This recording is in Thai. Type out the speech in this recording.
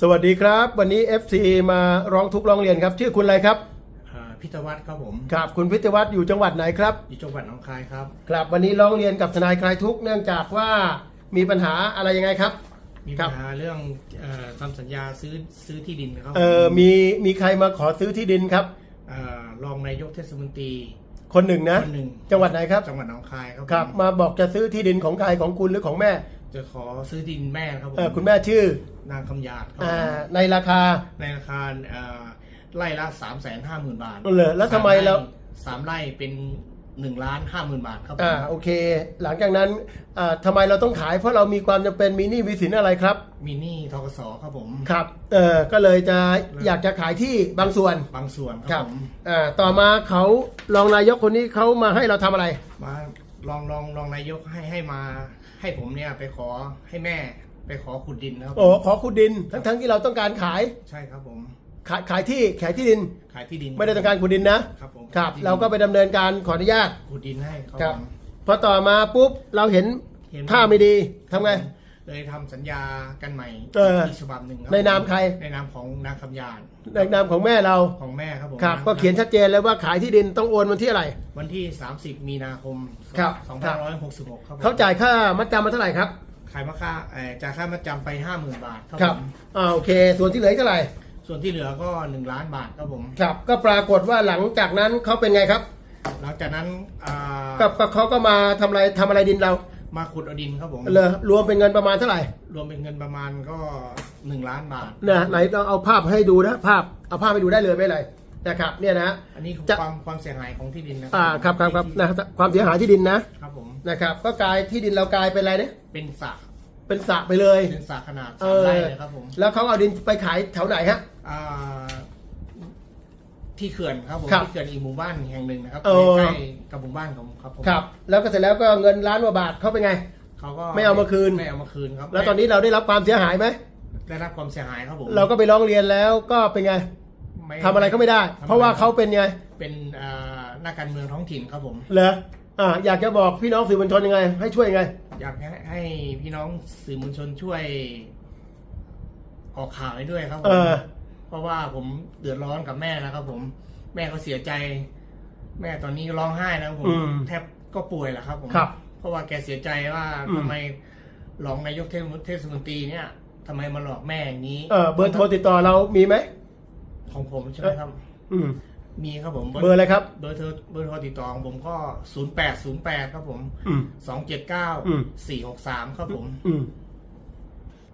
สวัสดีครับ วันนี้ FC มาร้องทุกข์ร้องเรียนครับ ชื่อคุณอะไรครับอ่าพิทวัฒน์ครับผม ครับคุณพิทยวัฒน์อยู่จังหวัดไหนครับอยู่จังหวัดหนองคายครับ ครับวันนี้ร้องเรียนกับทนายคลายทุกข์เนื่องจากว่ามีปัญหาอะไรยังไงครับ มีครัปับ ญหาเรื่องเอ่อทำสัญญาซื้อซื้อที่ดินครับเออมีมีใครมาขอซื้อที่ดินครับ เอ่อรองนายกเทศมนตรี คนหนึ่งนะคนหนึ่ง จังหวัดไหนครับจังหวัดหนองคายครับครับผมมาบอกจะซื้อที่ดินของใครของคุณหรือของแม่ จะขอซื้อที่ดินแม่ครับผมเออคุณแม่ชื่อนางคำหยาดครับอ่าผมในราคา ในราคาเอ่อไร่ละสามแสนห้าหมื่นบาทเหรอแล้วทำไมเราสามไร่เป็นหนึ่งล้านห้าหมื่นบาทครับผมอ่าโอเค หลังจากนั้นอ่าทำไมเราต้องขายเพราะเรามีความจำเป็นมีหนี้มีสินอะไรครับมีหนี้ทกสครับผม ครับเออก็เลยจะอยากจะขายที่บางส่วนบางส่วนคครัรับบผมอ่าต่อมาเขารองนายกคนนี้เขามาให้เราทำอะไร มา ลองลองลองนายกให้ให้มา ให้ผมเนี่ยไปขอให้แม่ไปขอขุดดินนะครับโอ้ขอขุดดินทั้งทั้งที่เราต้องการขายใช่ครับผมขายขายที่ขายที่ดิน ขายที่ดินไม่ได้ต้องการขุดดินนะครับผมครับที่ดินเราก็ไปดำเนินการขออนุญาตขุดดินให้ครับครับผมพอต่อมาปุ๊บเราเห็นเห็นท่าไม่ดีทำไง เลยทำสัญญากันใหม่เออที่ฉบับหนึ่งครับในนามใครในนามของนางคำยานในนามของแม่เราของแม่ครับผมครับก็เขียนชัดเจนเลยว่าขายที่ดินต้องโอนวันที่อะไร วันที่ 30 มีนาคมครับ 2566 ครับผมเขาจ่ายค่ามัดจำมาเท่าไหร่ครับขายมาค่าเอ่อจ่ายค่ามัดจำไป 50,000 บาทครับครับผมอ่าโอเค ส่วนที่เหลืออีกเท่าไหร่ส่วนที่เหลือก็ 1 ล้านบาทครับผม ครับ ก็ปรากฏว่าหลังจากนั้นเขาเป็นไงครับ หลังจากนั้นอ่าก็ก็เขาก็มาทำอะไรทำอะไรดินเรา มาขุดเอาดินครับผมเลยรวมเป็นเงินประมาณเท่าไหร่ รวมเป็นเงินประมาณก็1ล้านบาทนะไหนเราเอาภาพให้ดูนะภาพเอาภาพให้ดูได้เลยไม่เป็นไรนะครับเนี่ยนะอันนี้คือจะความความเสียหายของที่ดินนะอ่าครับครับครับที่นะความเสียหายที่ดินนะครับผมนะครับ ก็กลายที่ดินเรากลายเป็นอะไรเนี่ยเป็นสระเป็นสระไปเลยเป็นสระขนาดเอสามอไร่เลยครับผมแล้วเขาเอาดินไปขายแถวไหนฮะอ่า ที่เขื่อนครับผมครับที่เขื่อนอีกหมู่บ้านแห่งหนึ่งนะครับเออ ใกล้ๆกับหมู่บ้านของครับผมครับ แล้วก็เสร็จแล้วก็เงินล้านกว่าบาทเขาเป็นไง เขาก็ไม่เอามาคืน ไม่เอามาคืนครับแล้วตอนนี้เราได้รับความเสียหายไหมได้รับความเสียหายครับผมเราก็ไปร้องเรียนแล้วก็เป็นไงม่ทำอะไรก็ไม่ได้เพราะว่าเขาเป็นไงเป็นอ่านักการเมืองท้องถิ่นครับผม เหรออ่าอยากจะบอกพี่น้องสื่อมวลชนยังไง ให้ช่วยยังไง อยากให้ให้พี่น้องสื่อมวลชนช่วย ออกข่าวให้ด้วยครับผเอมอ เพราะว่าผมเดือดร้อนกับแม่นะครับ ผม แม่เขาเสียใจ แม่ตอนนี้ร้องไห้นะครับผมอืมแทบก็ป่วยแหละครับ ผมครับเพราะว่าแกเสียใจว่าอืม ทำไมรองนายกเทศมนเทศมนตรีเนี่ยทำไมมาหลอกแม่อย่างนี้เออเบอร์โทรติดต่อเรามีไหมของผมใช่ไหมครับ อืมมีครับผมเบอร์อะไรครับ เบอร์โทรเบอร์โทรติดต่อของผมก็ศูนย์แปดศูนย์แปดครับผม อืมสองเจ็ดเก้าอืมสี่หกสามครับผม อืม